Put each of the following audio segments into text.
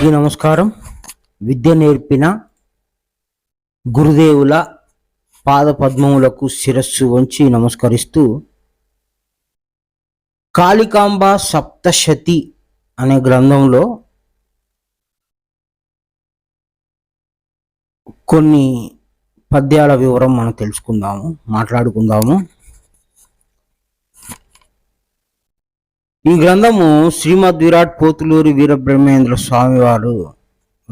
అందరికీ నమస్కారం. విద్య నేర్పిన గురుదేవుల పాద పద్మములకు శిరస్సు వంచి నమస్కరిస్తూ కాళికాంబ సప్తశతి అనే గ్రంథంలో కొన్ని పద్యాల వివరం మనం తెలుసుకుందాము మాట్లాడుకుందాము. ఈ గ్రంథము శ్రీమద్ విరాట్ పోతులూరి వీరబ్రహ్మేంద్ర స్వామి వారు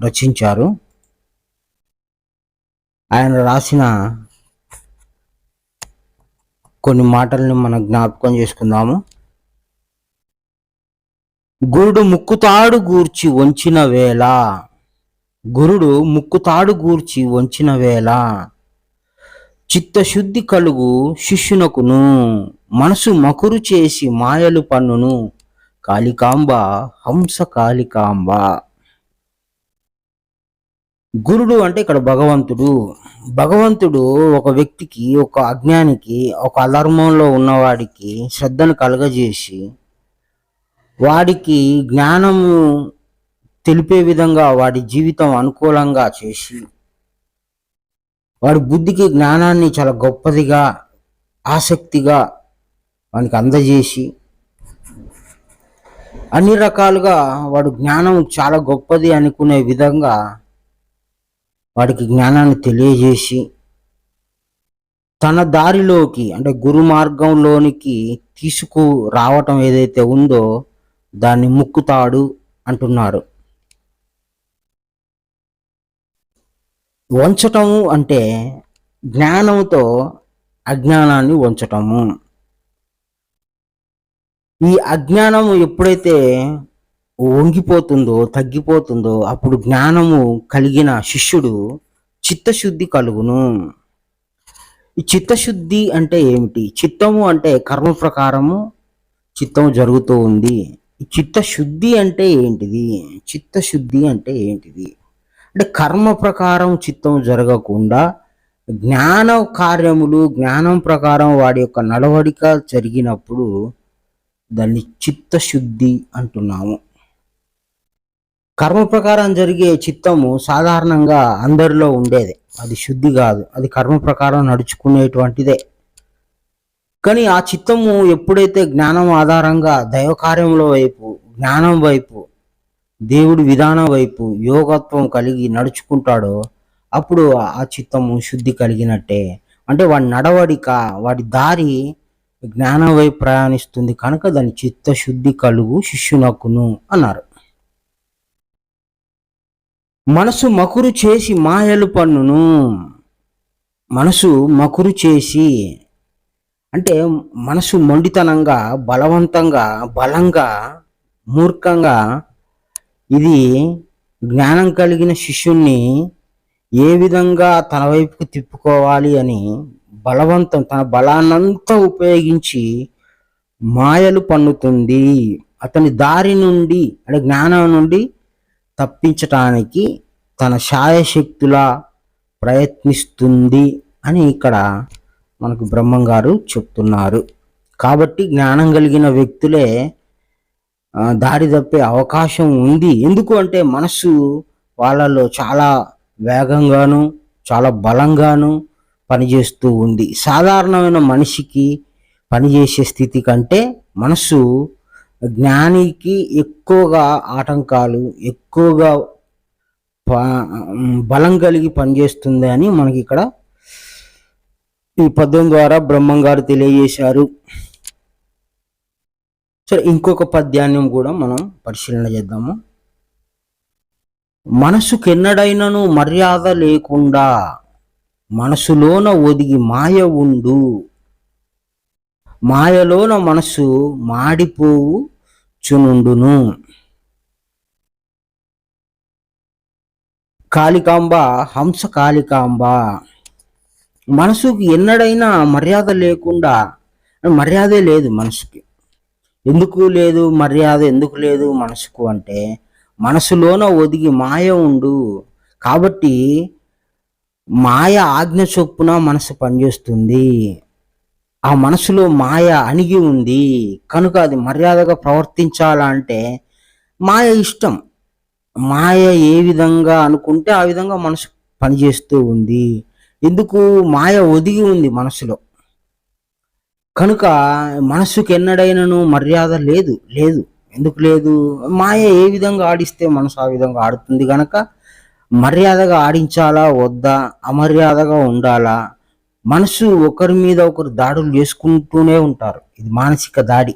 రచించారు. ఆయన రాసిన కొన్ని మాటల్ని మనం జ్ఞాపకం చేసుకుందాము. గురుడు ముక్కుతాడు గూర్చి వంచిన వేళ. గురుడు ముక్కుతాడు గూర్చి వంచిన వేళ. చిత్తశుద్ధి కలుగు శిష్యునకును మనసు మకురు చేసి మాయలు పన్నును. కాళికాంబ హంస కాళికాంబ. గురుడు అంటే ఇక్కడ భగవంతుడు. భగవంతుడు ఒక వ్యక్తికి ఒక అజ్ఞానికి ఒక అధర్మంలో ఉన్నవాడికి శ్రద్ధను కలగజేసి వాడికి జ్ఞానము తెలిపే విధంగా వాడి జీవితం అనుకూలంగా చేసి వాడి బుద్ధికి జ్ఞానాన్ని చాలా గొప్పదిగా ఆసక్తిగా వానికి అందజేసి అన్ని రకాలుగా వాడు జ్ఞానం చాలా గొప్పది అనుకునే విధంగా వాడికి జ్ఞానాన్ని తెలియజేసి తన దారిలోకి అంటే గురు మార్గంలోనికి తీసుకు రావటం ఏదైతే ఉందో దాన్ని ముక్కుతాడు అంటున్నారు. వంచటము అంటే జ్ఞానంతో అజ్ఞానాన్ని వంచటము. ఈ అజ్ఞానము ఎప్పుడైతే వంగిపోతుందో తగ్గిపోతుందో అప్పుడు జ్ఞానము కలిగిన శిష్యుడు చిత్తశుద్ధి కలుగును. ఈ చిత్తశుద్ధి అంటే ఏమిటి? చిత్తము అంటే కర్మ ప్రకారము చిత్తం జరుగుతూ ఉంది. ఈ చిత్తశుద్ధి అంటే ఏంటిది? చిత్తశుద్ధి అంటే ఏంటిది? అంటే కర్మ ప్రకారం చిత్తం జరగకుండా జ్ఞాన కార్యములు జ్ఞానం ప్రకారం వాడి యొక్క నడవడిక జరిగినప్పుడు దాన్ని చిత్తశుద్ధి అంటున్నాము. కర్మ ప్రకారం జరిగే చిత్తము సాధారణంగా అందరిలో ఉండేది. అది శుద్ధి కాదు. అది కర్మ ప్రకారం నడుచుకునేటువంటిదే. కానీ ఆ చిత్తము ఎప్పుడైతే జ్ఞానం ఆధారంగా దైవ వైపు జ్ఞానం వైపు దేవుడి విధానం వైపు యోగత్వం కలిగి నడుచుకుంటాడో అప్పుడు ఆ చిత్తము శుద్ధి కలిగినట్టే. అంటే వాడి నడవడిక వాడి దారి జ్ఞానం వైపు ప్రయాణిస్తుంది కనుక దాని చిత్తశుద్ధి కలుగు శిష్యునకును అన్నారు. మనసు మకురు చేసి మాయలు పన్నును. మనసు మకురు చేసి అంటే మనసు మొండితనంగా బలవంతంగా బలంగా మూర్ఖంగా ఇది జ్ఞానం కలిగిన శిష్యుణ్ణి ఏ విధంగా తన వైపుకు తిప్పుకోవాలి అని బలవంతం తన బలాన్నంతా ఉపయోగించి మాయలు పన్నుతుంది. అతని దారి నుండి అంటే జ్ఞానం నుండి తప్పించటానికి తన శాయశక్తులా ప్రయత్నిస్తుంది అని ఇక్కడ మనకు బ్రహ్మం గారు చెప్తున్నారు. కాబట్టి జ్ఞానం కలిగిన వ్యక్తులే దారి తప్పే అవకాశం ఉంది. ఎందుకు అంటే మనస్సు వాళ్ళలో చాలా వేగంగాను చాలా బలంగాను పనిచేస్తూ ఉంది. సాధారణమైన మనిషికి పనిచేసే స్థితి కంటే మనస్సు జ్ఞానికి ఎక్కువగా ఆటంకాలు ఎక్కువగా ప- బలం కలిగి పనిచేస్తుంది అని మనకి ఇక్కడ ఈ పద్యం ద్వారా బ్రహ్మం గారు తెలియజేశారు. సరే ఇంకొక పద్యాన్ని కూడా మనం పరిశీలన చేద్దాము. మనసుకెన్నడైనను మర్యాద లేకుండా మనసులోన ఒదిగి మాయ ఉండు. మాయలోన మనసు మాడిపోవు చునుండును కాళికాంబ హంస కాళికాంబ. మనసుకి ఎన్నడైనా మర్యాద లేకుండా మర్యాదే లేదు మనసుకి. ఎందుకు లేదు? మర్యాద ఎందుకు లేదు మనసుకు అంటే మనసులోన ఒదిగి మాయ ఉండు. కాబట్టి మాయ ఆజ్ఞ చొప్పున మనసు పనిచేస్తుంది. ఆ మనసులో మాయ అణిగి ఉంది. కనుక అది మర్యాదగా ప్రవర్తించాలంటే మాయ ఇష్టం. మాయ ఏ విధంగా అనుకుంటే ఆ విధంగా మనసు పనిచేస్తూ ఉంది. ఎందుకు? మాయ ఒదిగి ఉంది మనసులో. కనుక మనసుకు ఎన్నడైనను మర్యాద లేదు లేదు. ఎందుకు లేదు? మాయ ఏ విధంగా ఆడిస్తే మనసు ఆ విధంగా ఆడుతుంది గనక? మర్యాదగా ఆడించాలా వద్దా? అమర్యాదగా ఉండాలా? మనసు ఒకరి మీద ఒకరు దాడులు చేసుకుంటూనే ఉంటారు. ఇది మానసిక దాడి.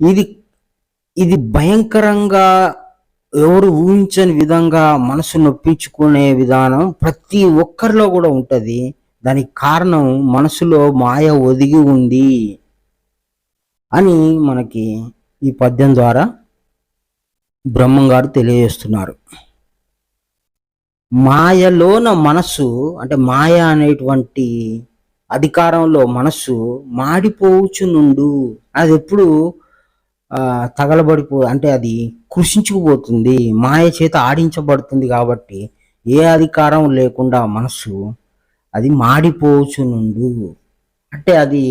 ఇది ఇది భయంకరంగా ఎవరు ఊహించని విధంగా మనసు నొప్పించుకునే విధానం ప్రతి ఒక్కరిలో కూడా ఉంటుంది. దానికి కారణం మనసులో మాయ ఒదిగి ఉంది అని మనకి ఈ పద్యం ద్వారా బ్రహ్మం గారు తెలియజేస్తున్నారు. మాయలోన మనస్సు అంటే మాయ అనేటువంటి అధికారంలో మనస్సు మాడిపోవచ్చునుండు. అది ఎప్పుడు తగలబడిపో అంటే అది కృషించుకుపోతుంది. మాయ చేత ఆడించబడుతుంది కాబట్టి ఏ అధికారం లేకుండా మనస్సు అది మాడిపోవచ్చునుండు అంటే అది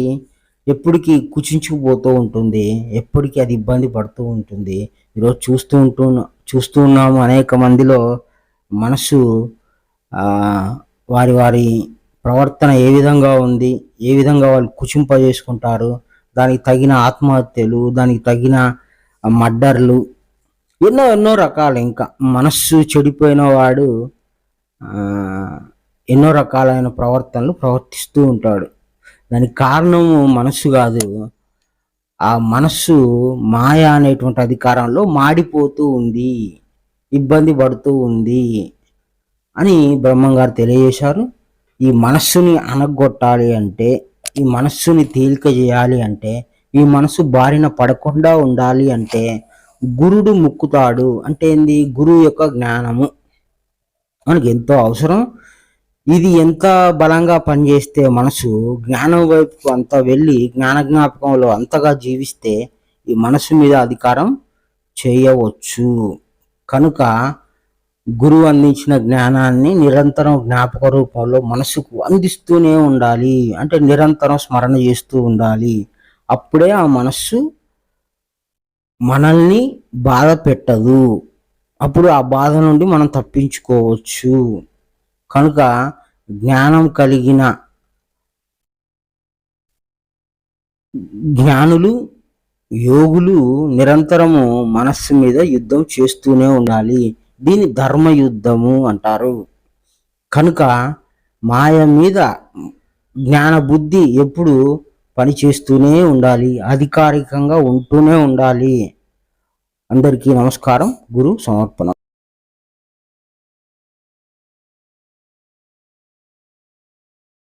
ఎప్పటికీ కుచించుకుపోతూ ఉంటుంది ఎప్పటికీ అది ఇబ్బంది పడుతూ ఉంటుంది. ఈరోజు చూస్తూ ఉంటూ చూస్తూ ఉన్నాము అనేక మందిలో మనసు వారి వారి ప్రవర్తన ఏ విధంగా ఉంది ఏ విధంగా వాళ్ళు కుచింపజేసుకుంటారు దానికి తగిన ఆత్మహత్యలు దానికి తగిన మర్డర్లు ఎన్నో ఎన్నో రకాలు. ఇంకా మనస్సు చెడిపోయిన వాడు ఎన్నో రకాలైన ప్రవర్తనలు ప్రవర్తిస్తూ ఉంటాడు. దానికి కారణము మనస్సు కాదు. ఆ మనస్సు మాయ అనేటువంటి అధికారంలో మాడిపోతూ ఉంది. ఇబ్బంది పడుతూ ఉంది అని బ్రహ్మంగారు తెలియజేశారు. ఈ మనస్సుని అనగొట్టాలి అంటే ఈ మనస్సుని తేలిక చేయాలి అంటే ఈ మనసు బారిన పడకుండా ఉండాలి అంటే గురుడు ముక్కుతాడు. అంటే ఏంది? గురువు యొక్క జ్ఞానము. మనకి ఎంతో అవసరం. ఇది ఎంత బలంగా పనిచేస్తే మనసు జ్ఞానం వైపు అంత వెళ్ళి జ్ఞాన జ్ఞాపకంలో అంతగా జీవిస్తే ఈ మనసు మీద అధికారం చేయవచ్చు. కనుక గురువు అందించిన జ్ఞానాన్ని నిరంతరం జ్ఞాపక రూపంలో మనసుకు అందిస్తూనే ఉండాలి. అంటే నిరంతరం స్మరణ చేస్తూ ఉండాలి. అప్పుడే ఆ మనస్సు మనల్ని బాధ పెట్టదు. అప్పుడు ఆ బాధ నుండి మనం తప్పించుకోవచ్చు. కనుక జ్ఞానం కలిగిన జ్ఞానులు యోగులు నిరంతరము మనస్సు మీద యుద్ధం చేస్తూనే ఉండాలి. దీని ధర్మ యుద్ధము అంటారు. కనుక మాయ మీద జ్ఞాన బుద్ధి ఎప్పుడు పని చేస్తూనే ఉండాలి. అధికారికంగా ఉంటూనే ఉండాలి. అందరికీ నమస్కారం. గురు సమర్పణ.